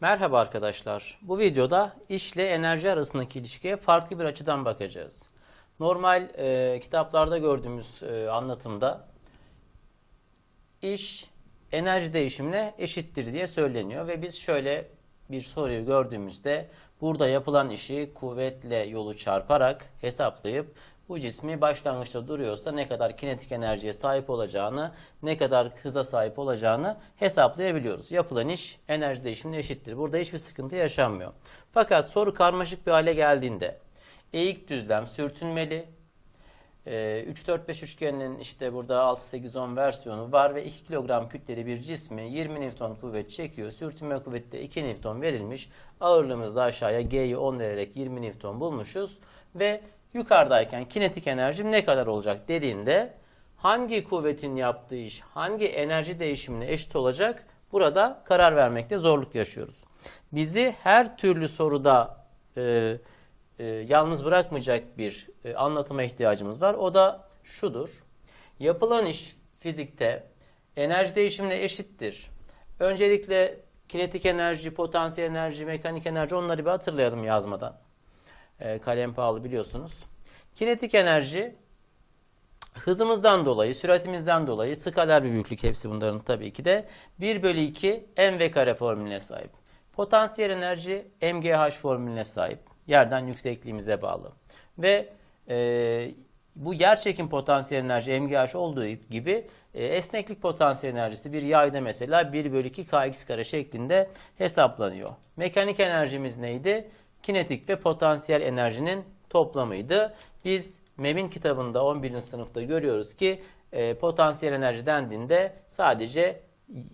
Merhaba arkadaşlar. Bu videoda işle enerji arasındaki ilişkiye farklı bir açıdan bakacağız. Normal e, kitaplarda gördüğümüz e, anlatımda iş enerji değişimine eşittir diye söyleniyor ve biz şöyle bir soruyu gördüğümüzde burada yapılan işi kuvvetle yolu çarparak hesaplayıp bu cismi başlangıçta duruyorsa ne kadar kinetik enerjiye sahip olacağını, ne kadar hıza sahip olacağını hesaplayabiliyoruz. Yapılan iş enerji değişimine eşittir. Burada hiçbir sıkıntı yaşanmıyor. Fakat soru karmaşık bir hale geldiğinde eğik düzlem sürtünmeli, ee, 3-4-5 üçgeninin işte burada 6-8-10 versiyonu var ve 2 kilogram kütleli bir cismi 20 Newton kuvvet çekiyor. Sürtünme kuvveti de 2 Newton verilmiş. Ağırlığımız da aşağıya G'yi 10 vererek 20 Newton bulmuşuz. Ve yukarıdayken kinetik enerjim ne kadar olacak dediğinde hangi kuvvetin yaptığı iş hangi enerji değişimine eşit olacak burada karar vermekte zorluk yaşıyoruz. Bizi her türlü soruda e, e, yalnız bırakmayacak bir e, anlatıma ihtiyacımız var. O da şudur. Yapılan iş fizikte enerji değişimine eşittir. Öncelikle kinetik enerji, potansiyel enerji, mekanik enerji onları bir hatırlayalım yazmadan. E, kalem pahalı biliyorsunuz. Kinetik enerji hızımızdan dolayı, süratimizden dolayı skaler bir büyüklük hepsi bunların tabii ki de 1 bölü 2 mv kare formülüne sahip. Potansiyel enerji mgh formülüne sahip. Yerden yüksekliğimize bağlı. Ve e, bu yer çekim potansiyel enerji mgh olduğu gibi e, esneklik potansiyel enerjisi bir yayda mesela 1 bölü 2 kx kare şeklinde hesaplanıyor. Mekanik enerjimiz neydi? Kinetik ve potansiyel enerjinin toplamıydı. Biz MEM'in kitabında 11. sınıfta görüyoruz ki e, potansiyel enerji dendiğinde sadece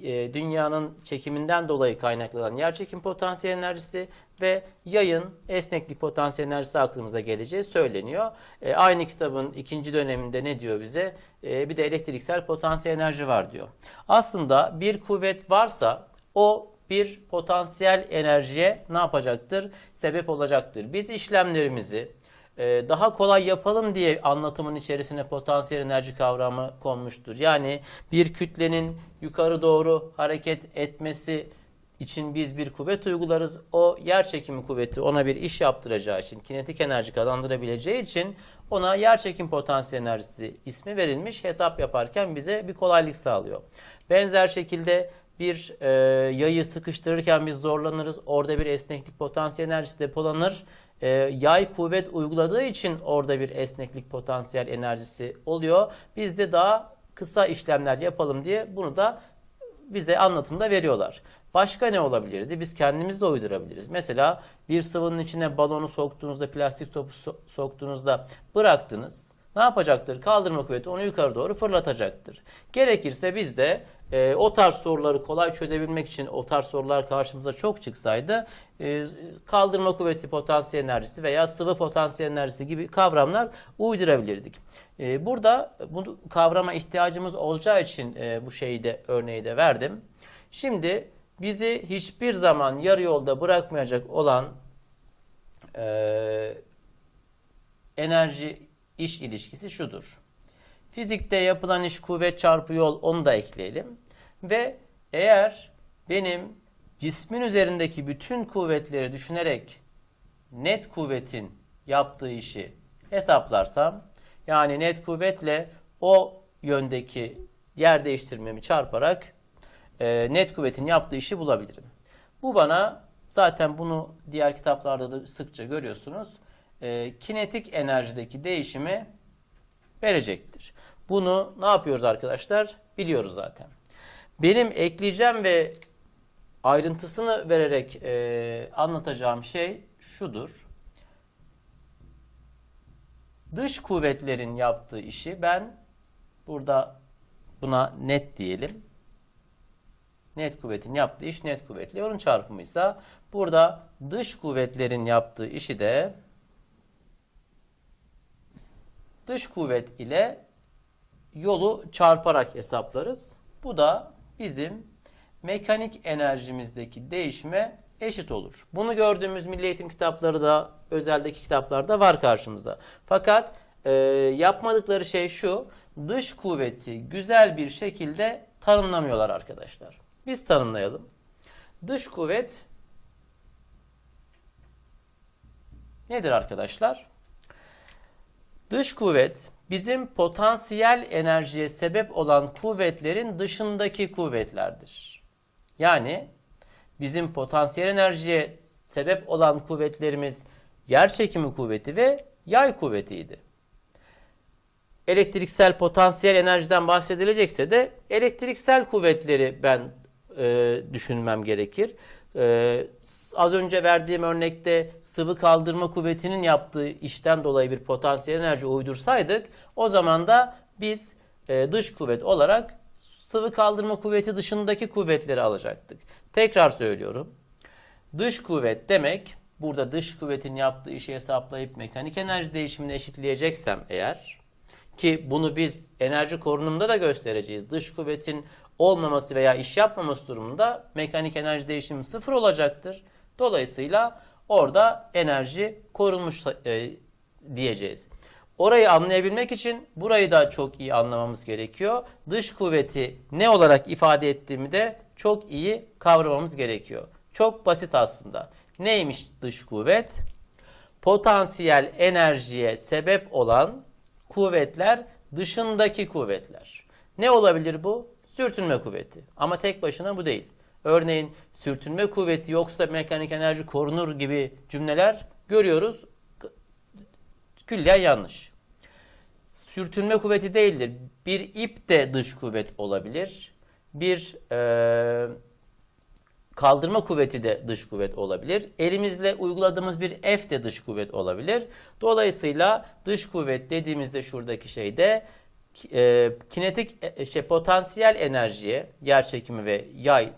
e, dünyanın çekiminden dolayı kaynaklanan yerçekim potansiyel enerjisi ve yayın esneklik potansiyel enerjisi aklımıza geleceği söyleniyor. E, aynı kitabın ikinci döneminde ne diyor bize? E, bir de elektriksel potansiyel enerji var diyor. Aslında bir kuvvet varsa o bir potansiyel enerjiye ne yapacaktır? Sebep olacaktır. Biz işlemlerimizi e, daha kolay yapalım diye anlatımın içerisine potansiyel enerji kavramı konmuştur. Yani bir kütlenin yukarı doğru hareket etmesi için biz bir kuvvet uygularız. O yer çekimi kuvveti ona bir iş yaptıracağı için, kinetik enerji kazandırabileceği için ona yer çekim potansiyel enerjisi ismi verilmiş. Hesap yaparken bize bir kolaylık sağlıyor. Benzer şekilde bir e, yayı sıkıştırırken biz zorlanırız. Orada bir esneklik potansiyel enerjisi depolanır. E, yay kuvvet uyguladığı için orada bir esneklik potansiyel enerjisi oluyor. Biz de daha kısa işlemler yapalım diye bunu da bize anlatımda veriyorlar. Başka ne olabilirdi? Biz kendimiz de uydurabiliriz. Mesela bir sıvının içine balonu soktuğunuzda, plastik topu so- soktuğunuzda bıraktınız. Ne yapacaktır? Kaldırma kuvveti onu yukarı doğru fırlatacaktır. Gerekirse biz de e, o tarz soruları kolay çözebilmek için o tarz sorular karşımıza çok çıksaydı e, kaldırma kuvveti potansiyel enerjisi veya sıvı potansiyel enerjisi gibi kavramlar uydurabilirdik. E, burada bu kavrama ihtiyacımız olacağı için e, bu şeyi de örneği de verdim. Şimdi bizi hiçbir zaman yarı yolda bırakmayacak olan e, enerji iş ilişkisi şudur. Fizikte yapılan iş kuvvet çarpı yol onu da ekleyelim. Ve eğer benim cismin üzerindeki bütün kuvvetleri düşünerek net kuvvetin yaptığı işi hesaplarsam yani net kuvvetle o yöndeki yer değiştirmemi çarparak e, net kuvvetin yaptığı işi bulabilirim. Bu bana zaten bunu diğer kitaplarda da sıkça görüyorsunuz. E, kinetik enerjideki değişimi verecektir. Bunu ne yapıyoruz arkadaşlar? Biliyoruz zaten. Benim ekleyeceğim ve ayrıntısını vererek e, anlatacağım şey şudur. Dış kuvvetlerin yaptığı işi ben burada buna net diyelim. Net kuvvetin yaptığı iş net kuvvetli. Onun çarpımıysa burada dış kuvvetlerin yaptığı işi de dış kuvvet ile yolu çarparak hesaplarız. Bu da bizim mekanik enerjimizdeki değişme eşit olur. Bunu gördüğümüz milli eğitim kitapları da özeldeki kitaplarda var karşımıza. Fakat e, yapmadıkları şey şu dış kuvveti güzel bir şekilde tanımlamıyorlar arkadaşlar. Biz tanımlayalım. Dış kuvvet nedir arkadaşlar? Dış kuvvet bizim potansiyel enerjiye sebep olan kuvvetlerin dışındaki kuvvetlerdir. Yani bizim potansiyel enerjiye sebep olan kuvvetlerimiz yer çekimi kuvveti ve yay kuvvetiydi. Elektriksel potansiyel enerjiden bahsedilecekse de elektriksel kuvvetleri ben e, düşünmem gerekir. E, az önce verdiğim örnekte sıvı kaldırma kuvvetinin yaptığı işten dolayı bir potansiyel enerji uydursaydık o zaman da biz e, dış kuvvet olarak sıvı kaldırma kuvveti dışındaki kuvvetleri alacaktık. Tekrar söylüyorum. Dış kuvvet demek burada dış kuvvetin yaptığı işi hesaplayıp mekanik enerji değişimini eşitleyeceksem eğer ki bunu biz enerji korunumda da göstereceğiz. Dış kuvvetin olmaması veya iş yapmaması durumunda mekanik enerji değişimi sıfır olacaktır. Dolayısıyla orada enerji korunmuş e, diyeceğiz. Orayı anlayabilmek için burayı da çok iyi anlamamız gerekiyor. Dış kuvveti ne olarak ifade ettiğimi de çok iyi kavramamız gerekiyor. Çok basit aslında. Neymiş dış kuvvet? Potansiyel enerjiye sebep olan kuvvetler dışındaki kuvvetler. Ne olabilir bu? Sürtünme kuvveti. Ama tek başına bu değil. Örneğin sürtünme kuvveti yoksa mekanik enerji korunur gibi cümleler görüyoruz. Külliyen yanlış. Sürtünme kuvveti değildir. Bir ip de dış kuvvet olabilir. Bir e, kaldırma kuvveti de dış kuvvet olabilir. Elimizle uyguladığımız bir F de dış kuvvet olabilir. Dolayısıyla dış kuvvet dediğimizde şuradaki şeyde e, kinetik e, şey potansiyel enerjiye, yer çekimi ve yay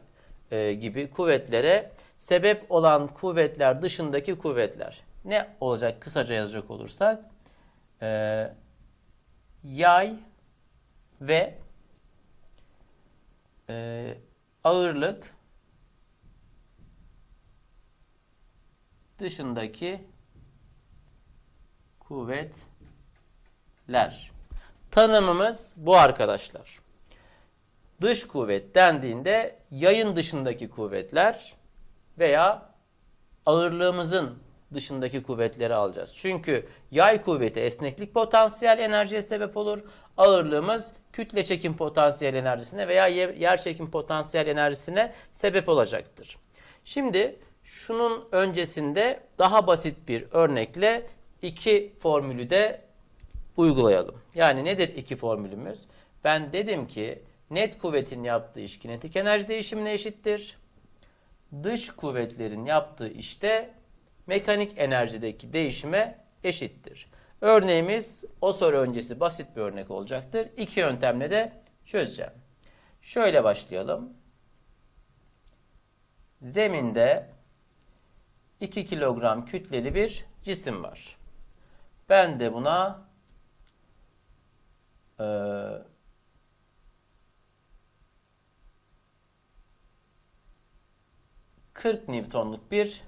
e, gibi kuvvetlere sebep olan kuvvetler dışındaki kuvvetler. Ne olacak kısaca yazacak olursak? E, yay ve e, ağırlık dışındaki kuvvetler. Tanımımız bu arkadaşlar. Dış kuvvet dendiğinde yayın dışındaki kuvvetler veya ağırlığımızın dışındaki kuvvetleri alacağız. Çünkü yay kuvveti esneklik potansiyel enerjiye sebep olur. Ağırlığımız kütle çekim potansiyel enerjisine veya yer çekim potansiyel enerjisine sebep olacaktır. Şimdi şunun öncesinde daha basit bir örnekle iki formülü de uygulayalım. Yani nedir iki formülümüz? Ben dedim ki net kuvvetin yaptığı iş kinetik enerji değişimine eşittir. Dış kuvvetlerin yaptığı işte mekanik enerjideki değişime eşittir. Örneğimiz o soru öncesi basit bir örnek olacaktır. İki yöntemle de çözeceğim. Şöyle başlayalım. Zeminde 2 kilogram kütleli bir cisim var. Ben de buna e, ...40 Newton'luk bir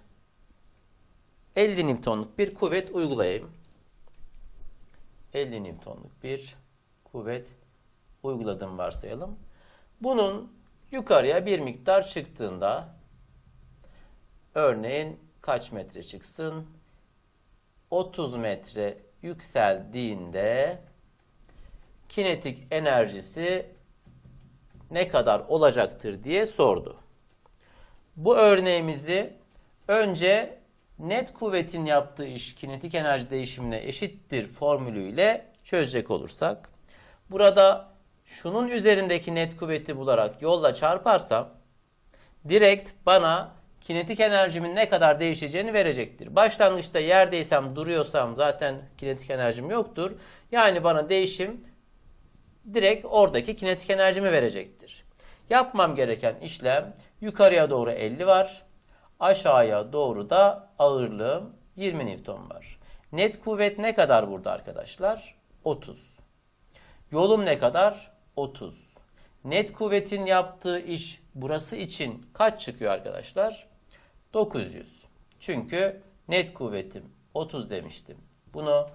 50 Newton'luk bir kuvvet uygulayayım. 50 Newton'luk bir kuvvet uyguladım varsayalım. Bunun yukarıya bir miktar çıktığında örneğin kaç metre çıksın? 30 metre yükseldiğinde kinetik enerjisi ne kadar olacaktır diye sordu. Bu örneğimizi önce net kuvvetin yaptığı iş kinetik enerji değişimine eşittir formülüyle çözecek olursak. Burada şunun üzerindeki net kuvveti bularak yolla çarparsam direkt bana kinetik enerjimin ne kadar değişeceğini verecektir. Başlangıçta yerdeysem, duruyorsam zaten kinetik enerjim yoktur. Yani bana değişim direkt oradaki kinetik enerjimi verecektir. Yapmam gereken işlem yukarıya doğru 50 var. Aşağıya doğru da ağırlığım 20 Newton var. Net kuvvet ne kadar burada arkadaşlar? 30. Yolum ne kadar? 30. Net kuvvetin yaptığı iş burası için kaç çıkıyor arkadaşlar? 900. Çünkü net kuvvetim 30 demiştim. Bunu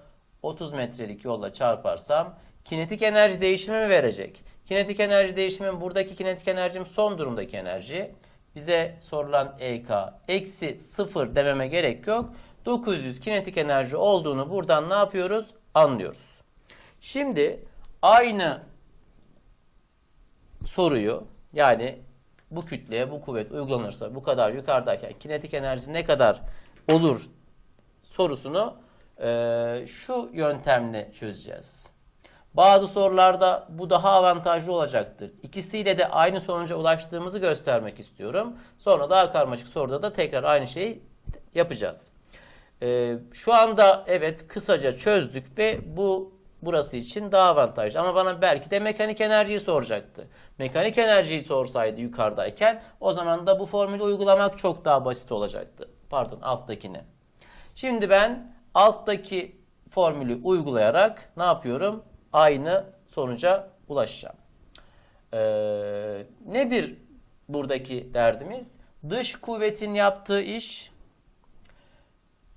30 metrelik yolla çarparsam kinetik enerji değişimi mi verecek? Kinetik enerji değişimi buradaki kinetik enerjim son durumdaki enerji. Bize sorulan EK eksi 0 dememe gerek yok. 900 kinetik enerji olduğunu buradan ne yapıyoruz? Anlıyoruz. Şimdi aynı soruyu yani bu kütleye bu kuvvet uygulanırsa bu kadar yukarıdayken kinetik enerji ne kadar olur sorusunu eee, şu yöntemle çözeceğiz. Bazı sorularda bu daha avantajlı olacaktır. İkisiyle de aynı sonuca ulaştığımızı göstermek istiyorum. Sonra daha karmaşık soruda da tekrar aynı şeyi yapacağız. Ee, şu anda evet kısaca çözdük ve bu burası için daha avantajlı. Ama bana belki de mekanik enerjiyi soracaktı. Mekanik enerjiyi sorsaydı yukarıdayken o zaman da bu formülü uygulamak çok daha basit olacaktı. Pardon alttakine. Şimdi ben alttaki formülü uygulayarak ne yapıyorum? Aynı sonuca ulaşacağım. Ee, nedir buradaki derdimiz? Dış kuvvetin yaptığı iş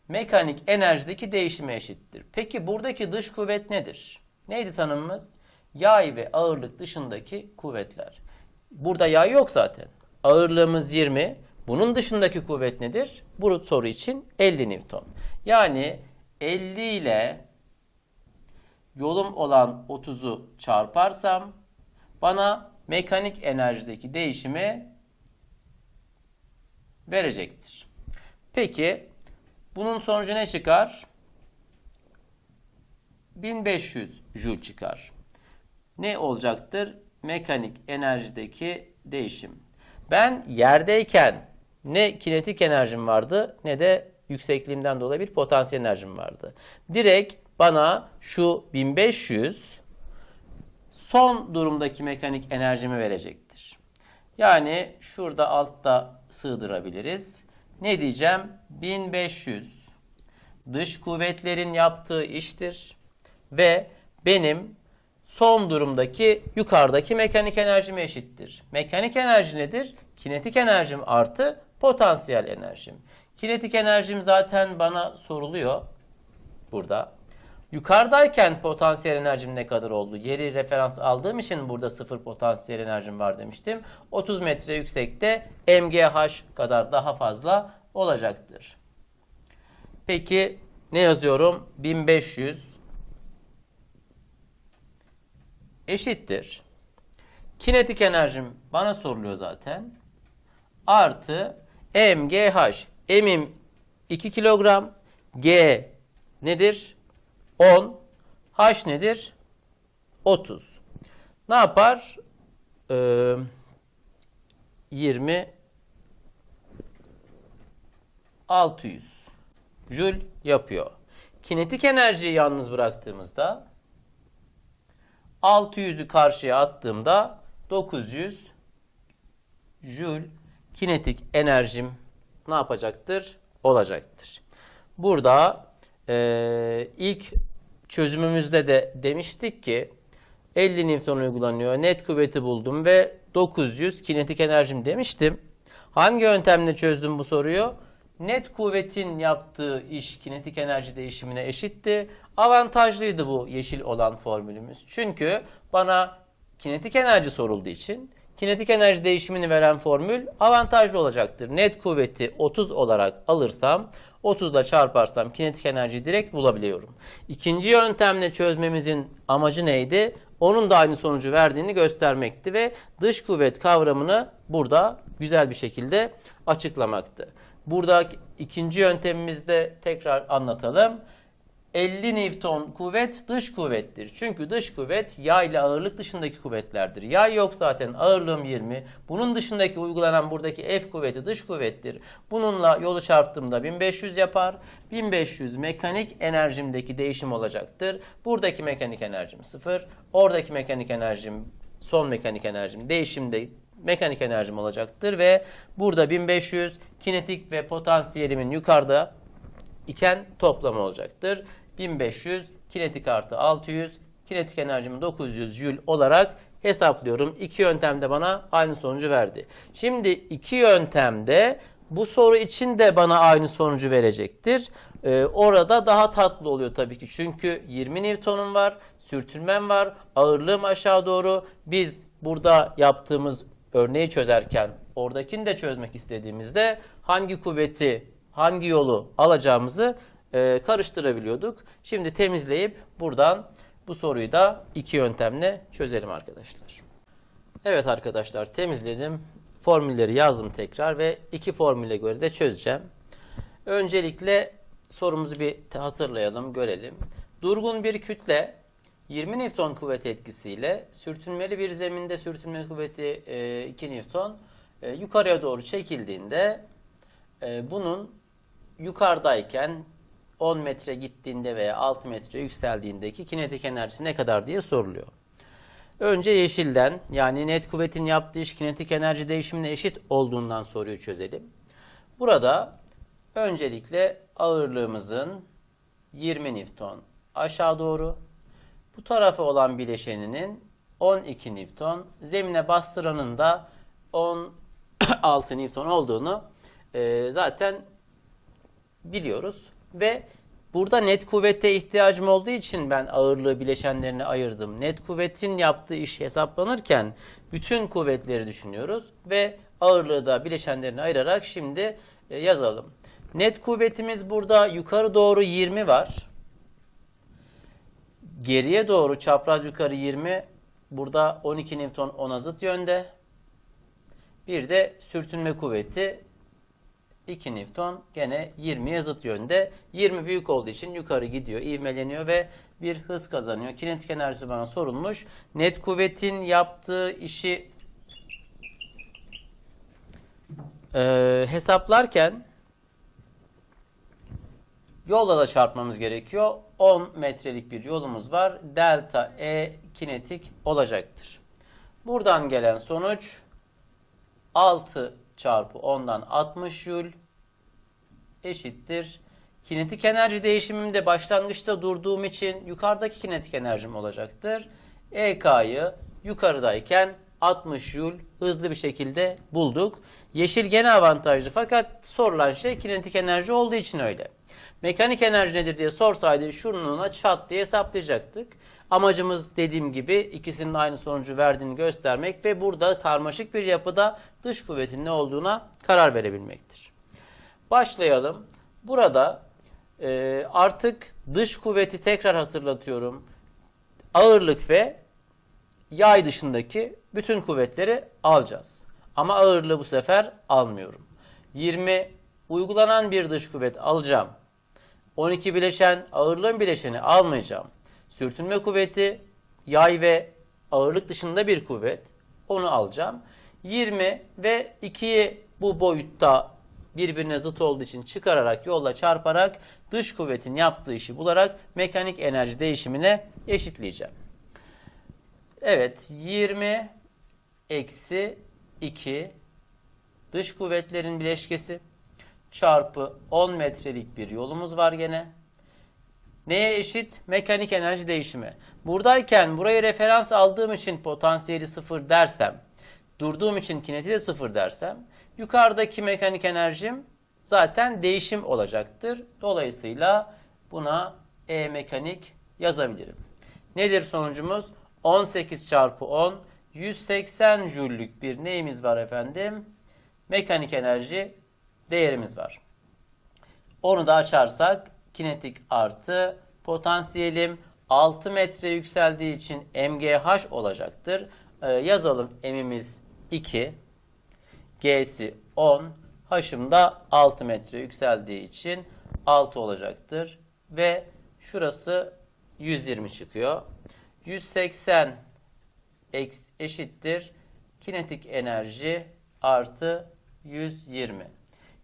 mekanik enerjideki değişime eşittir. Peki buradaki dış kuvvet nedir? Neydi tanımımız? Yay ve ağırlık dışındaki kuvvetler. Burada yay yok zaten. Ağırlığımız 20. Bunun dışındaki kuvvet nedir? Bu soru için 50 Newton. Yani 50 ile yolum olan 30'u çarparsam bana mekanik enerjideki değişimi verecektir. Peki bunun sonucu ne çıkar? 1500 Joule çıkar. Ne olacaktır? Mekanik enerjideki değişim. Ben yerdeyken ne kinetik enerjim vardı ne de yüksekliğimden dolayı bir potansiyel enerjim vardı. Direkt bana şu 1500 son durumdaki mekanik enerjimi verecektir. Yani şurada altta sığdırabiliriz. Ne diyeceğim? 1500 dış kuvvetlerin yaptığı iştir ve benim son durumdaki yukarıdaki mekanik enerjime eşittir. Mekanik enerji nedir? Kinetik enerjim artı potansiyel enerjim. Kinetik enerjim zaten bana soruluyor burada. Yukarıdayken potansiyel enerjim ne kadar oldu? Yeri referans aldığım için burada sıfır potansiyel enerjim var demiştim. 30 metre yüksekte MGH kadar daha fazla olacaktır. Peki ne yazıyorum? 1500 eşittir. Kinetik enerjim bana soruluyor zaten. Artı MGH. M'im 2 kilogram. G nedir? 10. H nedir? 30. Ne yapar? Ee, 20 600 Joule yapıyor. Kinetik enerjiyi yalnız bıraktığımızda 600'ü karşıya attığımda 900 Joule kinetik enerjim ne yapacaktır? Olacaktır. Burada e, ilk çözümümüzde de demiştik ki 50 Newton uygulanıyor. Net kuvveti buldum ve 900 kinetik enerjim demiştim. Hangi yöntemle çözdüm bu soruyu? Net kuvvetin yaptığı iş kinetik enerji değişimine eşitti. Avantajlıydı bu yeşil olan formülümüz. Çünkü bana kinetik enerji sorulduğu için kinetik enerji değişimini veren formül avantajlı olacaktır. Net kuvveti 30 olarak alırsam 30 ile çarparsam kinetik enerjiyi direkt bulabiliyorum. İkinci yöntemle çözmemizin amacı neydi? Onun da aynı sonucu verdiğini göstermekti ve dış kuvvet kavramını burada güzel bir şekilde açıklamaktı. Burada ikinci yöntemimizde tekrar anlatalım. 50 Newton kuvvet dış kuvvettir. Çünkü dış kuvvet yay ile ağırlık dışındaki kuvvetlerdir. Yay yok zaten ağırlığım 20. Bunun dışındaki uygulanan buradaki F kuvveti dış kuvvettir. Bununla yolu çarptığımda 1500 yapar. 1500 mekanik enerjimdeki değişim olacaktır. Buradaki mekanik enerjim 0. Oradaki mekanik enerjim son mekanik enerjim değişimde mekanik enerjim olacaktır ve burada 1500 kinetik ve potansiyelimin yukarıda iken toplamı olacaktır. 1500 kinetik artı 600 kinetik enerjimi 900 Joule olarak hesaplıyorum. İki yöntemde bana aynı sonucu verdi. Şimdi iki yöntemde bu soru için de bana aynı sonucu verecektir. Ee, orada daha tatlı oluyor tabii ki. Çünkü 20 Newton'um var, sürtünmem var, ağırlığım aşağı doğru. Biz burada yaptığımız örneği çözerken oradakini de çözmek istediğimizde hangi kuvveti hangi yolu alacağımızı e, karıştırabiliyorduk. Şimdi temizleyip buradan bu soruyu da iki yöntemle çözelim arkadaşlar. Evet arkadaşlar temizledim. Formülleri yazdım tekrar ve iki formüle göre de çözeceğim. Öncelikle sorumuzu bir hatırlayalım, görelim. Durgun bir kütle 20 Newton kuvvet etkisiyle sürtünmeli bir zeminde sürtünme kuvveti e, 2 Newton e, yukarıya doğru çekildiğinde e, bunun yukarıdayken 10 metre gittiğinde veya 6 metre yükseldiğindeki kinetik enerjisi ne kadar diye soruluyor. Önce yeşilden yani net kuvvetin yaptığı iş kinetik enerji değişimine eşit olduğundan soruyu çözelim. Burada öncelikle ağırlığımızın 20 Newton aşağı doğru bu tarafa olan bileşeninin 12 Newton zemine bastıranın da 16 Newton olduğunu e, zaten biliyoruz ve burada net kuvvete ihtiyacım olduğu için ben ağırlığı bileşenlerine ayırdım. Net kuvvetin yaptığı iş hesaplanırken bütün kuvvetleri düşünüyoruz ve ağırlığı da bileşenlerine ayırarak şimdi e, yazalım. Net kuvvetimiz burada yukarı doğru 20 var. Geriye doğru çapraz yukarı 20. Burada 12 Newton ona zıt yönde. Bir de sürtünme kuvveti 2 Newton gene 20'ye zıt yönde. 20 büyük olduğu için yukarı gidiyor, ivmeleniyor ve bir hız kazanıyor. Kinetik enerjisi bana sorulmuş. Net kuvvetin yaptığı işi e, hesaplarken yolla da çarpmamız gerekiyor. 10 metrelik bir yolumuz var. Delta E kinetik olacaktır. Buradan gelen sonuç 6 çarpı 10'dan 60 Joule eşittir. Kinetik enerji değişimimde başlangıçta durduğum için yukarıdaki kinetik enerjim olacaktır. EK'yı yukarıdayken 60 Joule hızlı bir şekilde bulduk. Yeşil gene avantajlı fakat sorulan şey kinetik enerji olduğu için öyle. Mekanik enerji nedir diye sorsaydı şununla çat diye hesaplayacaktık. Amacımız dediğim gibi ikisinin aynı sonucu verdiğini göstermek ve burada karmaşık bir yapıda dış kuvvetin ne olduğuna karar verebilmektir. Başlayalım. Burada e, artık dış kuvveti tekrar hatırlatıyorum. Ağırlık ve yay dışındaki bütün kuvvetleri alacağız. Ama ağırlığı bu sefer almıyorum. 20 uygulanan bir dış kuvvet alacağım. 12 bileşen ağırlığın bileşeni almayacağım. Sürtünme kuvveti yay ve ağırlık dışında bir kuvvet. Onu alacağım. 20 ve 2'yi bu boyutta birbirine zıt olduğu için çıkararak yolla çarparak dış kuvvetin yaptığı işi bularak mekanik enerji değişimine eşitleyeceğim. Evet 20 eksi 2 dış kuvvetlerin bileşkesi çarpı 10 metrelik bir yolumuz var gene. Neye eşit? Mekanik enerji değişimi. Buradayken burayı referans aldığım için potansiyeli sıfır dersem, durduğum için kinetiği de sıfır dersem, yukarıdaki mekanik enerjim zaten değişim olacaktır. Dolayısıyla buna E mekanik yazabilirim. Nedir sonucumuz? 18 çarpı 10, 180 jüllük bir neyimiz var efendim? Mekanik enerji değerimiz var. Onu da açarsak kinetik artı potansiyelim 6 metre yükseldiği için MGH olacaktır. Ee, yazalım M'imiz 2, G'si 10, H'ım da 6 metre yükseldiği için 6 olacaktır. Ve şurası 120 çıkıyor. 180 eşittir kinetik enerji artı 120.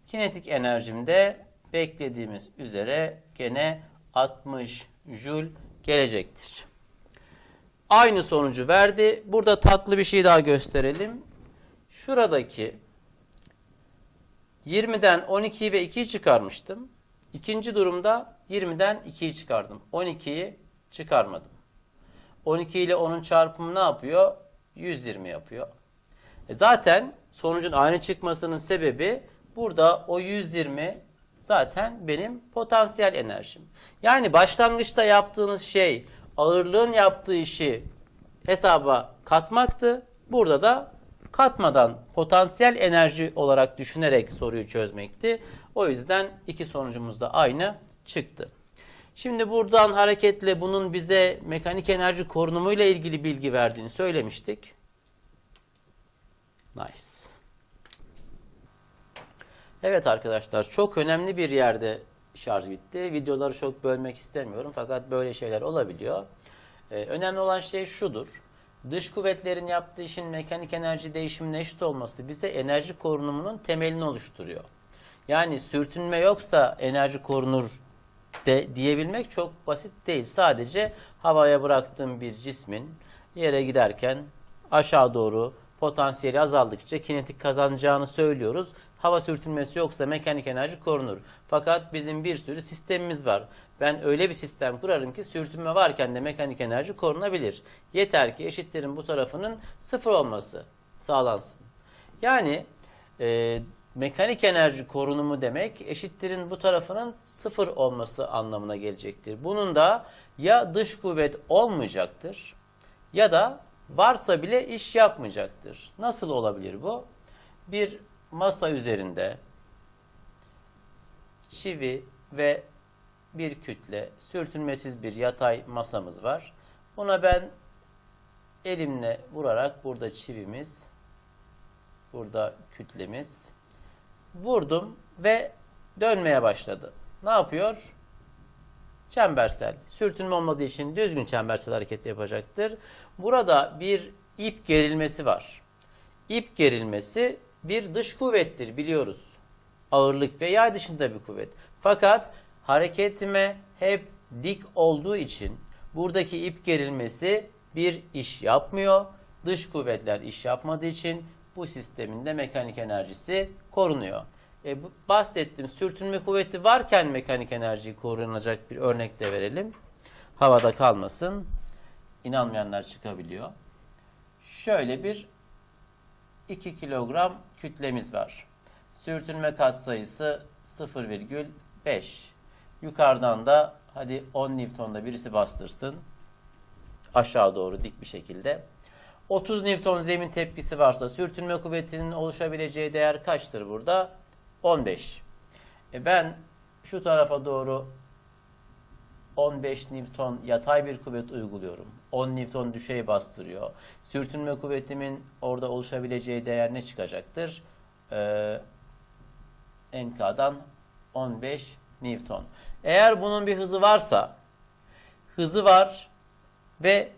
Kinetik enerjimde beklediğimiz üzere gene 60 Joule gelecektir. Aynı sonucu verdi. Burada tatlı bir şey daha gösterelim. Şuradaki 20'den 12'yi ve 2'yi çıkarmıştım. İkinci durumda 20'den 2'yi çıkardım. 12'yi çıkarmadım. 12 ile 10'un çarpımı ne yapıyor? 120 yapıyor. E zaten sonucun aynı çıkmasının sebebi burada o 120 zaten benim potansiyel enerjim. Yani başlangıçta yaptığınız şey ağırlığın yaptığı işi hesaba katmaktı. Burada da katmadan potansiyel enerji olarak düşünerek soruyu çözmekti. O yüzden iki sonucumuz da aynı çıktı. Şimdi buradan hareketle bunun bize mekanik enerji korunumu ile ilgili bilgi verdiğini söylemiştik. Nice. Evet arkadaşlar çok önemli bir yerde şarj bitti. Videoları çok bölmek istemiyorum fakat böyle şeyler olabiliyor. Ee, önemli olan şey şudur. Dış kuvvetlerin yaptığı işin mekanik enerji değişimine eşit olması bize enerji korunumunun temelini oluşturuyor. Yani sürtünme yoksa enerji korunur de diyebilmek çok basit değil. Sadece havaya bıraktığım bir cismin yere giderken aşağı doğru potansiyeli azaldıkça kinetik kazanacağını söylüyoruz. Hava sürtünmesi yoksa mekanik enerji korunur. Fakat bizim bir sürü sistemimiz var. Ben öyle bir sistem kurarım ki sürtünme varken de mekanik enerji korunabilir. Yeter ki eşitlerin bu tarafının sıfır olması sağlansın. Yani e, mekanik enerji korunumu demek eşittirin bu tarafının sıfır olması anlamına gelecektir. Bunun da ya dış kuvvet olmayacaktır ya da varsa bile iş yapmayacaktır. Nasıl olabilir bu? Bir masa üzerinde çivi ve bir kütle sürtünmesiz bir yatay masamız var. Buna ben elimle vurarak burada çivimiz, burada kütlemiz vurdum ve dönmeye başladı. Ne yapıyor? Çembersel. Sürtünme olmadığı için düzgün çembersel hareket yapacaktır. Burada bir ip gerilmesi var. İp gerilmesi bir dış kuvvettir biliyoruz. Ağırlık ve yay dışında bir kuvvet. Fakat hareketime hep dik olduğu için buradaki ip gerilmesi bir iş yapmıyor. Dış kuvvetler iş yapmadığı için bu sistemin de mekanik enerjisi korunuyor. E, bu, bahsettim sürtünme kuvveti varken mekanik enerji korunacak bir örnek de verelim. Havada kalmasın. İnanmayanlar çıkabiliyor. Şöyle bir 2 kilogram kütlemiz var. Sürtünme katsayısı 0,5. Yukarıdan da hadi 10 Newton'da birisi bastırsın. Aşağı doğru dik bir şekilde. 30 Newton zemin tepkisi varsa sürtünme kuvvetinin oluşabileceği değer kaçtır burada? 15. E ben şu tarafa doğru 15 Newton yatay bir kuvvet uyguluyorum. 10 Newton düşey bastırıyor. Sürtünme kuvvetimin orada oluşabileceği değer ne çıkacaktır? Ee, NK'dan 15 Newton. Eğer bunun bir hızı varsa, hızı var ve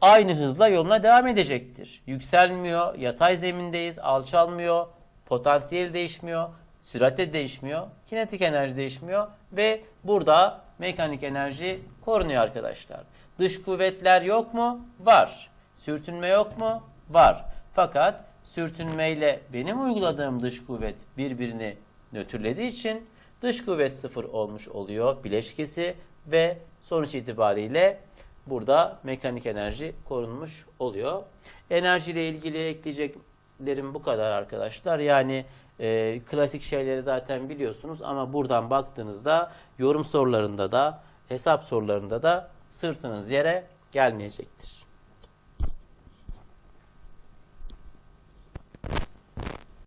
aynı hızla yoluna devam edecektir. Yükselmiyor, yatay zemindeyiz, alçalmıyor, potansiyel değişmiyor, sürat de değişmiyor, kinetik enerji değişmiyor ve burada mekanik enerji korunuyor arkadaşlar. Dış kuvvetler yok mu? Var. Sürtünme yok mu? Var. Fakat sürtünmeyle benim uyguladığım dış kuvvet birbirini nötrlediği için dış kuvvet sıfır olmuş oluyor bileşkesi ve sonuç itibariyle burada mekanik enerji korunmuş oluyor. Enerji ile ilgili ekleyeceklerim bu kadar arkadaşlar. Yani e, klasik şeyleri zaten biliyorsunuz ama buradan baktığınızda yorum sorularında da hesap sorularında da sırtınız yere gelmeyecektir.